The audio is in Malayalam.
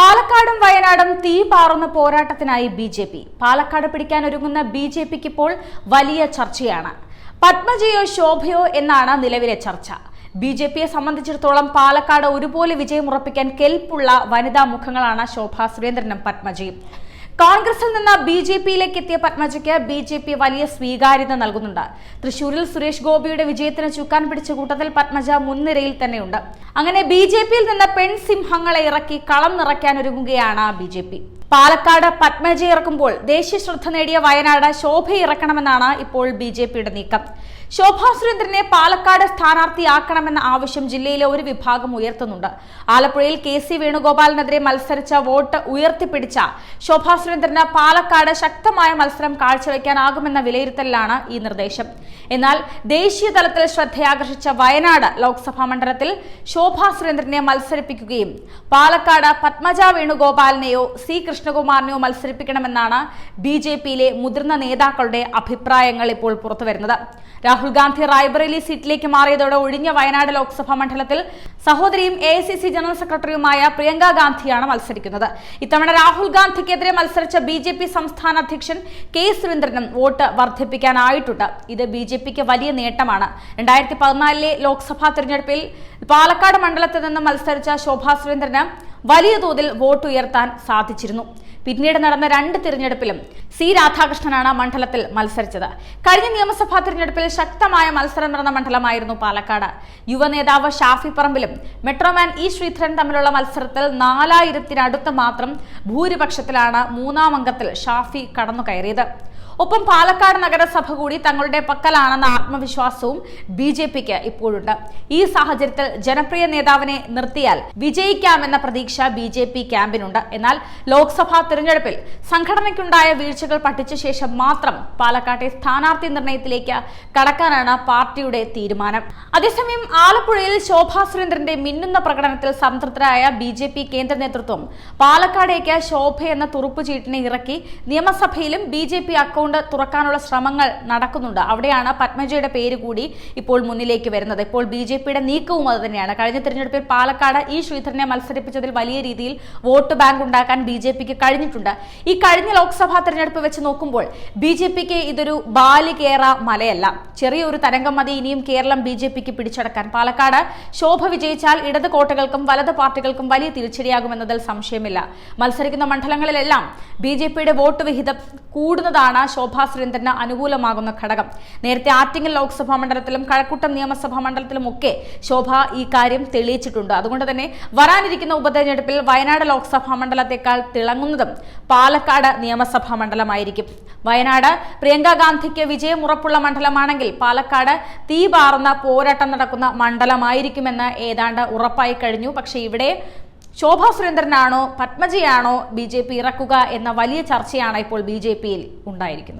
പാലക്കാടും വയനാടും തീ പാറുന്ന പോരാട്ടത്തിനായി ബി ജെ പി. പാലക്കാട് പിടിക്കാൻ ഒരുങ്ങുന്ന ബി ജെ പിക്ക് ഇപ്പോൾ വലിയ ചർച്ചയാണ്. പത്മജയോ ശോഭയോ എന്നാണ് നിലവിലെ ചർച്ച. ബി ജെ പിയെ സംബന്ധിച്ചിടത്തോളം പാലക്കാട് ഒരുപോലെ വിജയം ഉറപ്പിക്കാൻ കെൽപ്പുള്ള വനിതാ മുഖങ്ങളാണ് ശോഭ സുരേന്ദ്രനും പത്മജയും. കോൺഗ്രസിൽ നിന്ന് ബി ജെ പിയിലേക്ക് എത്തിയ പത്മജയ്ക്ക് ബി ജെ പി വലിയ സ്വീകാര്യത നൽകുന്നുണ്ട്. തൃശൂരിൽ സുരേഷ് ഗോപിയുടെ വിജയത്തിന് ചുക്കാൻ പിടിച്ച കൂട്ടത്തിൽ പത്മജ മുൻനിരയിൽ തന്നെയുണ്ട്. അങ്ങനെ ബി ജെ പിയിൽ നിന്ന് പെൺസിംഹങ്ങളെ ഇറക്കി കളം നിറയ്ക്കാൻ ഒരുങ്ങുകയാണ് B J P. Palakkad Padmaji ഇറക്കുമ്പോൾ ദേശീയ ശ്രദ്ധ നേടിയ വയനാട് ശോഭ ഇറക്കണമെന്നാണ് ഇപ്പോൾ ബി ജെ പിയുടെ നീക്കം. ശോഭാ സുരേന്ദ്രനെ പാലക്കാട് സ്ഥാനാർത്ഥിയാക്കണമെന്ന ആവശ്യം ജില്ലയിലെ ഒരു വിഭാഗം ഉയർത്തുന്നുണ്ട്. ആലപ്പുഴയിൽ കെ സി വേണുഗോപാലിനെതിരെ മത്സരിച്ച വോട്ട് ഉയർത്തിപ്പിടിച്ച ശോഭാ സുരേന്ദ്രന് പാലക്കാട് ശക്തമായ മത്സരം കാഴ്ചവെക്കാനാകുമെന്ന വിലയിരുത്തലിലാണ് ഈ നിർദ്ദേശം. എന്നാൽ ദേശീയ തലത്തിൽ ശ്രദ്ധയാകർഷിച്ച വയനാട് ലോക്സഭാ മണ്ഡലത്തിൽ ശോഭാ സുരേന്ദ്രനെ മത്സരിപ്പിക്കുകയും പാലക്കാട് പത്മജ വേണുഗോപാലിനെയോ സി കൃഷ്ണകുമാറിനെയോ മത്സരിപ്പിക്കണമെന്നാണ് ബി ജെ പിയിലെ മുതിർന്ന നേതാക്കളുടെ അഭിപ്രായങ്ങൾ ഇപ്പോൾ പുറത്തുവരുന്നത്. രാഹുൽ ഗാന്ധി റായ്ബറേലി സീറ്റിലേക്ക് മാറിയതോടെ ഒഴിഞ്ഞ വയനാട് ലോക്സഭാ മണ്ഡലത്തിൽ സഹോദരിയും എ ജനറൽ സെക്രട്ടറിയുമായ പ്രിയങ്ക ഗാന്ധിയാണ് മത്സരിക്കുന്നത്. ഇത്തവണ രാഹുൽ ഗാന്ധിക്കെതിരെ മത്സരിച്ച ബി ജെ പി സംസ്ഥാന അധ്യക്ഷൻ കെ സുരേന്ദ്രനും വോട്ട് വർദ്ധിപ്പിക്കാനായിട്ടുണ്ട്. ഇത് ബി ജെ പിക്ക് വലിയ നേട്ടമാണ്. രണ്ടായിരത്തി പതിനാലിലെ ലോക്സഭാ തെരഞ്ഞെടുപ്പിൽ പാലക്കാട് മണ്ഡലത്തിൽ നിന്ന് മത്സരിച്ച ശോഭാ സുരേന്ദ്രന് വലിയ തോതിൽ വോട്ടുയർത്താൻ സാധിച്ചിരുന്നു. പിന്നീട് നടന്ന രണ്ട് തിരഞ്ഞെടുപ്പിലും സി രാധാകൃഷ്ണനാണ് മണ്ഡലത്തിൽ മത്സരിച്ചത്. കഴിഞ്ഞ നിയമസഭാ തിരഞ്ഞെടുപ്പിൽ ശക്തമായ മത്സരം നടന്ന മണ്ഡലമായിരുന്നു പാലക്കാട്. യുവ നേതാവ് ഷാഫി പറമ്പിലും മെട്രോമാൻ ഇ ശ്രീധരൻ തമ്മിലുള്ള മത്സരത്തിൽ നാലായിരത്തിനടുത്ത് മാത്രം ഭൂരിപക്ഷത്തിലാണ് മൂന്നാം അംഗത്തിൽ ഷാഫി കടന്നു കയറിയത് ഒപ്പം പാലക്കാട് നഗരസഭ കൂടി തങ്ങളുടെ പക്കലാണെന്ന ആത്മവിശ്വാസവും ബി ജെ പിക്ക് ഇപ്പോഴുണ്ട്. ഈ സാഹചര്യത്തിൽ ജനപ്രിയ നേതാവിനെ നിർത്തിയാൽ വിജയിക്കാമെന്ന പ്രതീക്ഷ ബി ജെ പി ക്യാമ്പിനുണ്ട്. എന്നാൽ ലോക്സഭാ തിരഞ്ഞെടുപ്പിൽ സംഘടനയ്ക്കുണ്ടായ വീഴ്ചകൾ പഠിച്ച ശേഷം മാത്രം പാലക്കാട്ടെ സ്ഥാനാർത്ഥി നിർണയത്തിലേക്ക് കടക്കാനാണ് പാർട്ടിയുടെ തീരുമാനം. അതേസമയം ആലപ്പുഴയിൽ ശോഭാ സുരേന്ദ്രന്റെ മിന്നുന്ന പ്രകടനത്തിൽ സംതൃപ്തരായ ബി ജെ പി കേന്ദ്ര നേതൃത്വം പാലക്കാടേക്ക് ശോഭ എന്ന തുറുപ്പുചീട്ടിനെ ഇറക്കി നിയമസഭയിലും ബി ജെ പി അക്കൗണ്ട് തുറക്കാനുള്ള ശ്രമങ്ങൾ നടക്കുന്നുണ്ട്. അവിടെയാണ് പത്മജയുടെ പേര് കൂടി ഇപ്പോൾ മുന്നിലേക്ക് വരുന്നത്. ഇപ്പോൾ ബി ജെ പിയുടെ നീക്കവും അത് തന്നെയാണ്. കഴിഞ്ഞ തിരഞ്ഞെടുപ്പിൽ പാലക്കാട് ഈ ശ്രീധരനെ മത്സരിപ്പിച്ചതിൽ വലിയ രീതിയിൽ വോട്ട് ബാങ്ക് ഉണ്ടാക്കാൻ ബി ജെ പിക്ക് കഴിഞ്ഞിട്ടുണ്ട്. ഈ കഴിഞ്ഞ ലോക്സഭാ തെരഞ്ഞെടുപ്പ് വെച്ച് നോക്കുമ്പോൾ ബി ജെ പിക്ക് ഇതൊരു ബാലികേറ മലയല്ല. ചെറിയൊരു തരംഗം മതി ഇനിയും കേരളം ബി ജെ പിക്ക് പിടിച്ചടക്കാൻ. പാലക്കാട് ശോഭ വിജയിച്ചാൽ ഇടത് കോട്ടകൾക്കും വലത് പാർട്ടികൾക്കും വലിയ തിരിച്ചടിയാകുമെന്നതിൽ സംശയമില്ല. മത്സരിക്കുന്ന മണ്ഡലങ്ങളിലെല്ലാം ബി ജെ പിയുടെ വോട്ട് വിഹിതം കൂടുന്നതാണ് ശോഭാ സുരേന്ദ്രന് അനുകൂലമാകുന്ന ഘടകം. നേരത്തെ ആറ്റിങ്ങൽ ലോക്സഭാ മണ്ഡലത്തിലും കഴക്കൂട്ടം നിയമസഭാ മണ്ഡലത്തിലും ഒക്കെ ശോഭ ഈ കാര്യം തെളിയിച്ചിട്ടുണ്ട്. അതുകൊണ്ട് തന്നെ വരാനിരിക്കുന്ന ഉപതെരഞ്ഞെടുപ്പിൽ വയനാട് ലോക്സഭാ മണ്ഡലത്തെക്കാൾ തിളങ്ങുന്നതും പാലക്കാട് നിയമസഭാ മണ്ഡലമായിരിക്കും. വയനാട് പ്രിയങ്ക ഗാന്ധിക്ക് വിജയം ഉറപ്പുള്ള മണ്ഡലമാണെങ്കിൽ പാലക്കാട് തീ പോരാട്ടം നടക്കുന്ന മണ്ഡലമായിരിക്കുമെന്ന് ഏതാണ്ട് ഉറപ്പായി കഴിഞ്ഞു. പക്ഷേ ഇവിടെ ശോഭാ സുരേന്ദ്രനാണോ പത്മജിയാണോ ബി ജെ പി ഇറക്കുക എന്ന വലിയ ചർച്ചയാണ് ഇപ്പോൾ ബി ജെ പിയിൽ ഉണ്ടായിരിക്കുന്നത്.